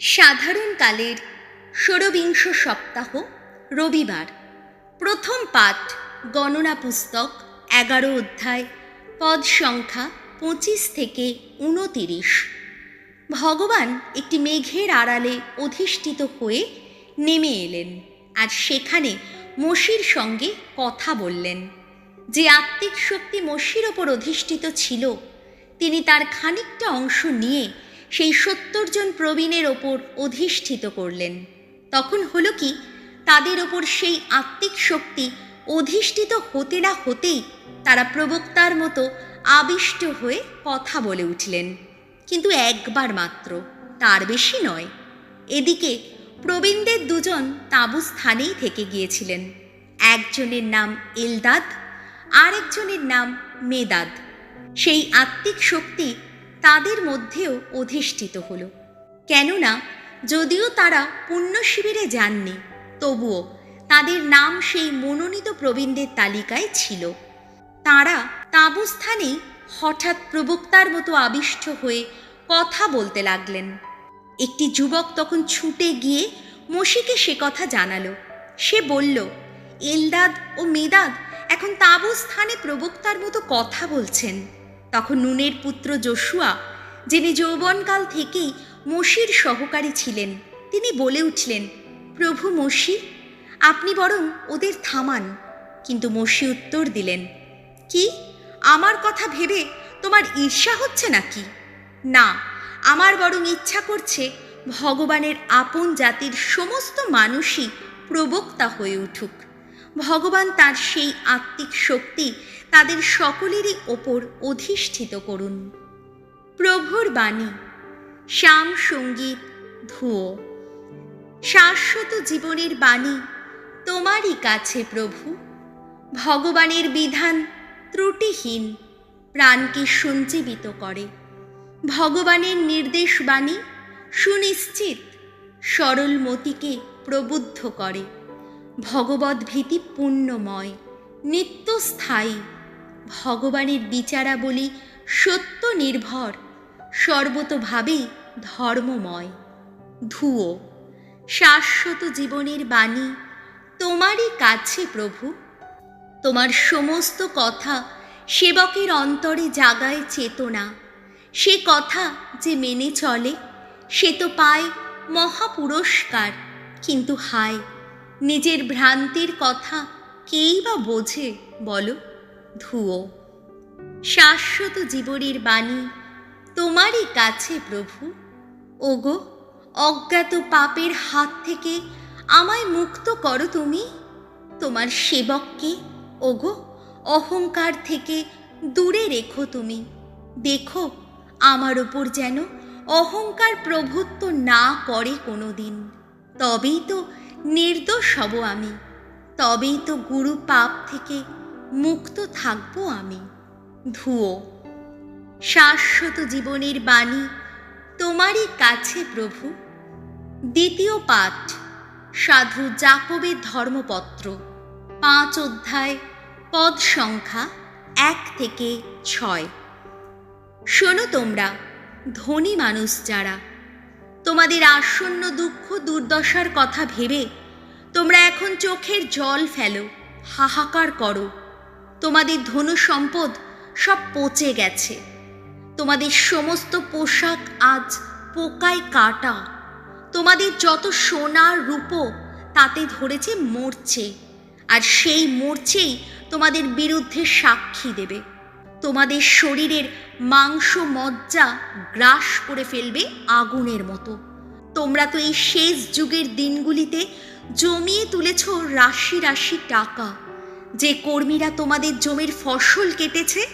সাধারণকালের ষোড়বিংশ সপ্তাহ, রবিবার। প্রথম পাঠ, গণনা পুস্তক, এগারো অধ্যায়, পদ সংখ্যা পঁচিশ থেকে উনতিরিশ। ভগবান একটি মেঘের আড়ালে অধিষ্ঠিত হয়ে নেমে এলেন আর সেখানে মসির সঙ্গে কথা বললেন। যে আত্মিক শক্তি মসির ওপর অধিষ্ঠিত ছিল, তিনি তার খানিকটা অংশ নিয়ে সেই সত্তর জন প্রবীণের ওপর অধিষ্ঠিত করলেন। তখন হলো কি, তাদের ওপর সেই আত্মিক শক্তি অধিষ্ঠিত হতে না হতেই তারা প্রবক্তার মতো আবিষ্ট হয়ে কথা বলে উঠলেন। কিন্তু একবার মাত্র, তার বেশি নয়। এদিকে প্রবীণদের দুজন তাঁবু স্থানেই থেকে গিয়েছিলেন। একজনের নাম এলদাদ, আরেকজনের নাম মেদাদ। সেই আত্মিক শক্তি তাদের মধ্যেও অধিষ্ঠিত হল। কেননা, যদিও তারা পুণ্য শিবিরে যাননি, তবুও তাদের নাম সেই মনোনীত প্রবীণদের তালিকায় ছিল। তারা তাঁবুস্থানেই হঠাৎ প্রবক্তার মতো আবিষ্ট হয়ে কথা বলতে লাগলেন। একটি যুবক তখন ছুটে গিয়ে মসিকে সে কথা জানালো। সে বলল, এলদাদ ও মেদাদ এখন তাঁবু স্থানে প্রবক্তার মতো কথা বলছেন। তখন নুনের পুত্র যশুয়া যিনি যৌবনকাল থেকেই মসির সহকারী ছিলেন, তিনি বলে উঠলেন, প্রভু মসি, আপনি বরং ওদের থামান। কিন্তু মসি উত্তর দিলেন, কি? আমার কথা ভেবে তোমার ঈর্ষা হচ্ছে নাকি? না, আমার বরং ইচ্ছা করছে ভগবানের আপন জাতির সমস্ত মানুষই প্রবক্তা হয়ে উঠুক। ভগবান তার সেই আত্মিক শক্তি তাদের সকলেরই ওপর অধিষ্ঠিত করুন। প্রভুর বাণী, শ্যাম সংগীত ধুয়ো শাশ্বত জীবনের বাণী, তোমারই কাছে প্রভু। ভগবানের বিধান ত্রুটিহীন, প্রাণকে সঞ্জীবিত করে। ভগবানের নির্দেশ বাণী সুনিশ্চিত, সরল মতিকে প্রবুদ্ধ করে। ভগবত ভীতি পুণ্যময় নিত্যস্থায়ী ভগবানের বিচারাবলী সত্য নির্ভর, সর্বতভাবেই ধর্মময়। ধুয়ো শাশ্বত জীবনের বাণী তোমারই কাছে প্রভু। তোমার সমস্ত কথা সেবকের অন্তরে জাগায় চেতনা। সে কথা যে মেনে চলে, সে তো পায় মহাপুরস্কার। কিন্তু হায় নিজের ভ্রান্তির কথা কেই বা বোঝে, বলো? ধুয়ো। শাশ্বত জীবনের বাণী তোমারই কাছে প্রভু। ওগো, অজ্ঞাত পাপের হাত থেকে আমায় মুক্ত করো তুমি। তোমার সেবককে, ওগো, অহংকার থেকে দূরে রেখো তুমি। দেখো, আমার ওপর যেন অহংকার প্রভুত্ব না করে কোনো দিন তবেই তো নির্দোষ হব আমি। তবেই তো গুরু পাপ থেকে মুক্ত থাকব আমি। ধুয়ো শাশ্বত জীবনের বাণী তোমারই কাছে প্রভু। দ্বিতীয় পাঠ, সাধু জাকবের ধর্মপত্র। পাঁচ অধ্যায়, পদ সংখ্যা এক থেকে ছয়। শোনো তোমরা, ধনী মানুষ যারা তোমাদের আসন্ন দুঃখ দুর্দশার কথা ভেবে তোমরা এখন চোখের জল ফেলো, হাহাকার করো। তোমাদের ধনু সম্পদ সব পচে গেছে। তোমাদের সমস্ত পোশাক আজ পোকায় কাটা। তোমাদের যত সোনার রূপো তাতে ধরেছে মরছে, আর সেই মরছেই তোমাদের বিরুদ্ধে সাক্ষী দেবে। তোমাদের শরীরের মাংস মজ্জা গ্রাস করে ফেলবে আগুনের মতো। তোমরা তো এই শেষ যুগের দিনগুলিতে জমিয়ে তুলেছ রাশি রাশি টাকা। যে কর্মীরা তোমাদের জমির ফসল কেটেছে,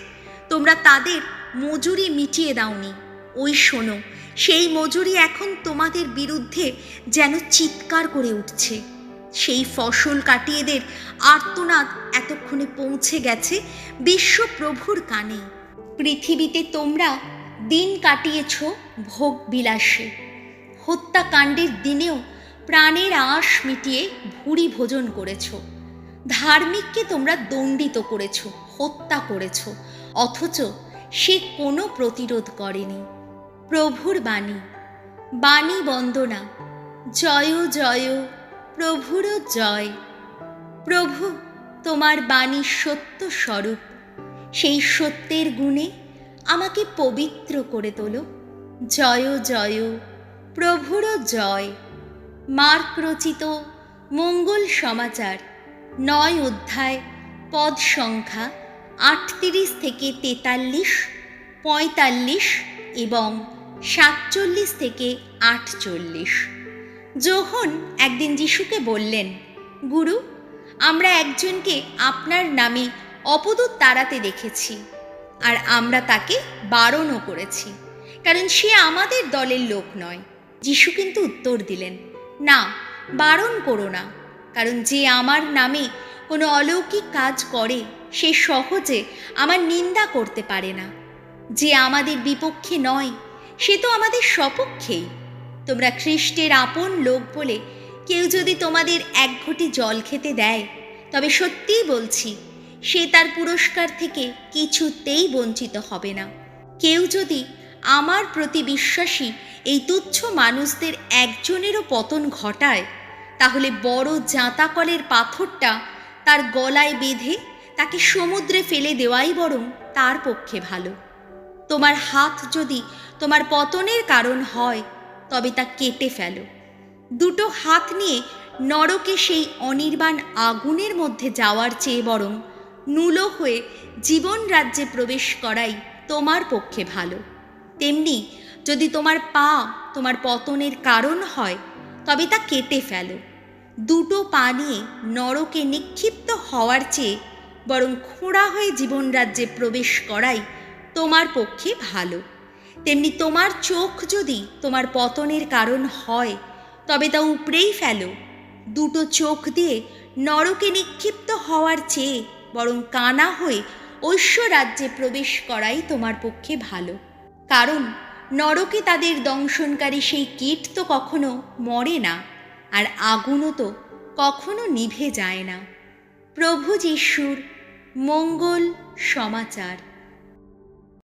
তোমরা তাদের মজুরি মিটিয়ে দাওনি। ওই শোনো, সেই মজুরি এখন তোমাদের বিরুদ্ধে যেন চিৎকার করে উঠছে। সেই ফসল কাটিয়েদের আর্তনাদ এতক্ষণে পৌঁছে গেছে বিশ্বপ্রভুর কানে। পৃথিবীতে তোমরা দিন কাটিয়েছ ভোগ বিলাসে হত্যাকাণ্ডের দিনেও প্রাণের আশ মিটিয়ে ভুরি ভোজন করেছ। ধার্মিককে তোমরা দণ্ডিত করেছ, হত্যা করেছ, অথচ সে কোনো প্রতিরোধ করেনি। প্রভুর বাণী বাণী বন্দনা, জয় জয় প্রভুর জয়। প্রভু, তোমার বাণী সত্য স্বরূপ। সেই সত্যের গুণে আমাকে পবিত্র করে তোলো। জয় জয়, প্রভুর জয়। মার্ক রচিত মঙ্গল সমাচার, নয় অধ্যায়, পদ সংখ্যা আটত্রিশ থেকে তেতাল্লিশ, পঁয়তাল্লিশ এবং সাতচল্লিশ থেকে আটচল্লিশ। যোহন একদিন যিশুকে বললেন, গুরু, আমরা একজনকে আপনার নামে অপদূত তাড়াতে দেখেছি, আর আমরা তাকে বারণও করেছি, কারণ সে আমাদের দলের লোক নয়। যিশু কিন্তু উত্তর দিলেন, না, বারণ করো না, কারণ যে আমার নামে কোনো অলৌকিক কাজ করে, সে সহজে আমার নিন্দা করতে পারে না। যে আমাদের বিপক্ষে নয়, সে তো আমাদের সপক্ষেই। তোমরা খ্রিস্টের আপন লোক বলে কেউ যদি তোমাদের এক ঘটি জল খেতে দেয়, তবে সত্যিই বলছি, সে তার পুরস্কার থেকে কিছুতেই বঞ্চিত হবে না। কেউ যদি আমার প্রতি বিশ্বাসী এই তুচ্ছ মানুষদের একজনেরও পতন ঘটায়, তাহলে বড় জাঁতাকলের পাথরটা তার গলায় বেঁধে তাকে সমুদ্রে ফেলে দেওয়াই বরং তার পক্ষে ভালো। তোমার হাত যদি তোমার পতনের কারণ হয় তবে তা কেটে ফেলো। দুটো হাত নিয়ে নরকে সেই অনির্বাণ আগুনের মধ্যে যাওয়ার চেয়ে বরং নুলো হয়ে জীবন রাজ্যে প্রবেশ করাই তোমার পক্ষে ভালো। তেমনি যদি তোমার পা তোমার পতনের কারণ হয়, তবে তা কেটে ফেলো। দুটো পা নিয়ে নরকে নিক্ষিপ্ত হওয়ার চেয়ে বরং খোঁড়া হয়ে জীবন রাজ্যে প্রবেশ করাই তোমার পক্ষে ভালো। তেমনি তোমার চোখ যদি তোমার পতনের কারণ হয়, তবে তা উপড়েই ফেলো। দুটো চোখ দিয়ে নরকে নিক্ষিপ্ত হওয়ার চেয়ে বরং কানা হয়ে ঐশ্ব রাজ্যে প্রবেশ করাই তোমার পক্ষে ভালো। কারণ নরকে তাদের দংশনকারী সেই কীট তো কখনো মরে না, আর আগুনও তো কখনো নিভে যায় না। প্রভু যিশুর মঙ্গল সমাচার।